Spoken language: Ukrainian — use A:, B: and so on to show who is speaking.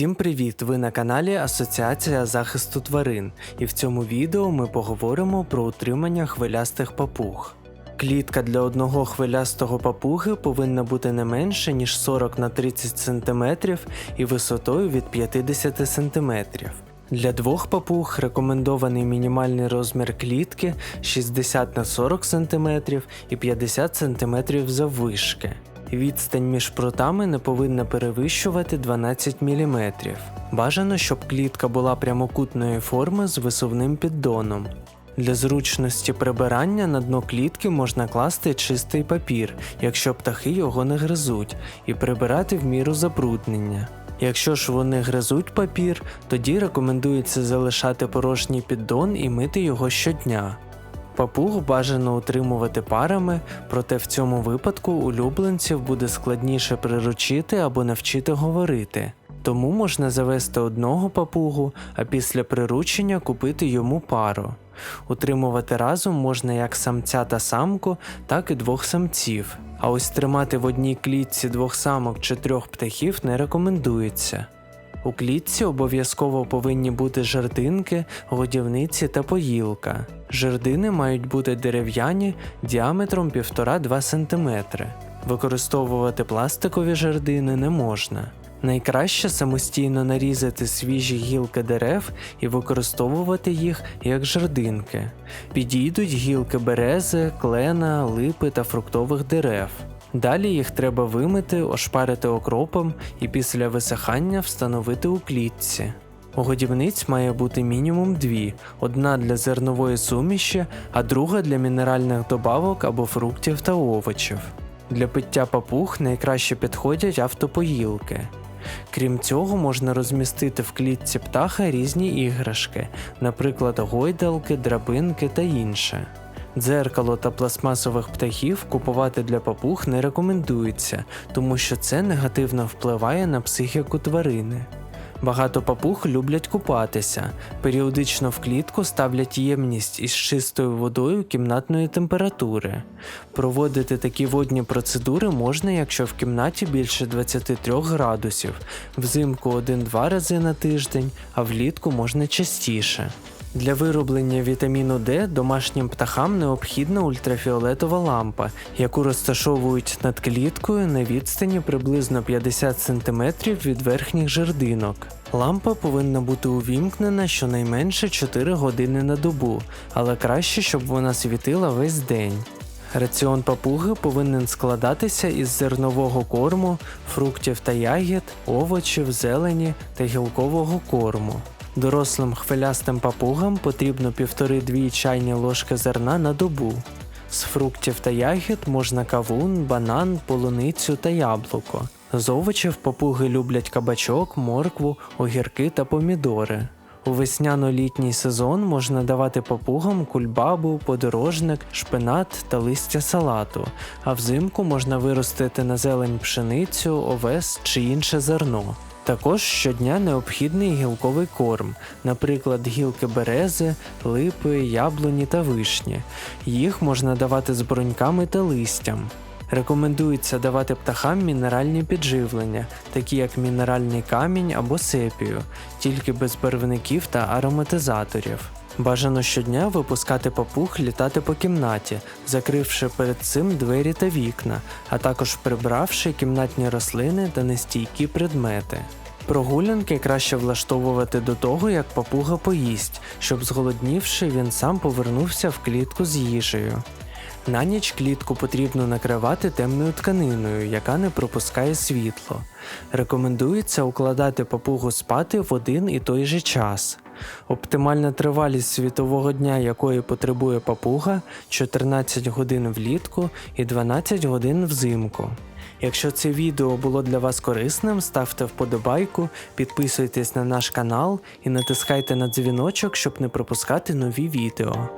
A: Всім привіт! Ви на каналі Асоціація захисту тварин, і в цьому відео ми поговоримо про утримання хвилястих папуг. Клітка для одного хвилястого папуги повинна бути не менше, ніж 40 на 30 см і висотою від 50 см. Для двох папуг рекомендований мінімальний розмір клітки 60 на 40 см і 50 см заввишки. Відстань між прутами не повинна перевищувати 12 мм. Бажано, щоб клітка була прямокутної форми з висувним піддоном. Для зручності прибирання на дно клітки можна класти чистий папір, якщо птахи його не гризуть, і прибирати в міру забруднення. Якщо ж вони гризуть папір, тоді рекомендується залишати порожній піддон і мити його щодня. Папуг бажано утримувати парами, проте в цьому випадку улюбленців буде складніше приручити або навчити говорити. Тому можна завести одного папугу, а після приручення купити йому пару. Утримувати разом можна як самця та самку, так і двох самців. А ось тримати в одній клітці двох самок чи трьох птахів не рекомендується. У клітці обов'язково повинні бути жердинки, годівниці та поїлка. Жердини мають бути дерев'яні діаметром 1,5-2 см. Використовувати пластикові жердини не можна. Найкраще самостійно нарізати свіжі гілки дерев і використовувати їх як жердинки. Підійдуть гілки берези, клена, липи та фруктових дерев. Далі їх треба вимити, ошпарити окропом і після висихання встановити у клітці. Годівниць має бути мінімум дві: одна для зернової суміші, а друга для мінеральних добавок або фруктів та овочів. Для пиття папуг найкраще підходять автопоїлки. Крім цього, можна розмістити в клітці птаха різні іграшки, наприклад, гойдалки, драбинки та інше. Дзеркало та пластмасових птахів купувати для папуг не рекомендується, тому що це негативно впливає на психіку тварини. Багато папуг люблять купатися, періодично в клітку ставлять ємність із чистою водою кімнатної температури. Проводити такі водні процедури можна, якщо в кімнаті більше 23 градусів, взимку 1-2 рази на тиждень, а влітку можна частіше. Для вироблення вітаміну Д домашнім птахам необхідна ультрафіолетова лампа, яку розташовують над кліткою на відстані приблизно 50 см від верхніх жердинок. Лампа повинна бути увімкнена щонайменше 4 години на добу, але краще, щоб вона світила весь день. Раціон папуги повинен складатися із зернового корму, фруктів та ягід, овочів, зелені та гілкового корму. Дорослим хвилястим папугам потрібно 1,5-2 чайні ложки зерна на добу. З фруктів та ягід можна кавун, банан, полуницю та яблуко. З овочів папуги люблять кабачок, моркву, огірки та помідори. У весняно-літній сезон можна давати папугам кульбабу, подорожник, шпинат та листя салату, а взимку можна виростити на зелень пшеницю, овес чи інше зерно. Також щодня необхідний гілковий корм, наприклад, гілки берези, липи, яблуні та вишні. Їх можна давати з бруньками та листям. Рекомендується давати птахам мінеральні підживлення, такі як мінеральний камінь або сепію, тільки без барвників та ароматизаторів. Бажано щодня випускати папуг літати по кімнаті, закривши перед цим двері та вікна, а також прибравши кімнатні рослини та нестійкі предмети. Прогулянки краще влаштовувати до того, як папуга поїсть, щоб зголоднівши, він сам повернувся в клітку з їжею. На ніч клітку потрібно накривати темною тканиною, яка не пропускає світло. Рекомендується укладати папугу спати в один і той же час. Оптимальна тривалість світового дня, якої потребує папуга 14 годин влітку і 12 годин взимку. Якщо це відео було для вас корисним, ставте вподобайку, підписуйтесь на наш канал і натискайте на дзвіночок, щоб не пропускати нові відео.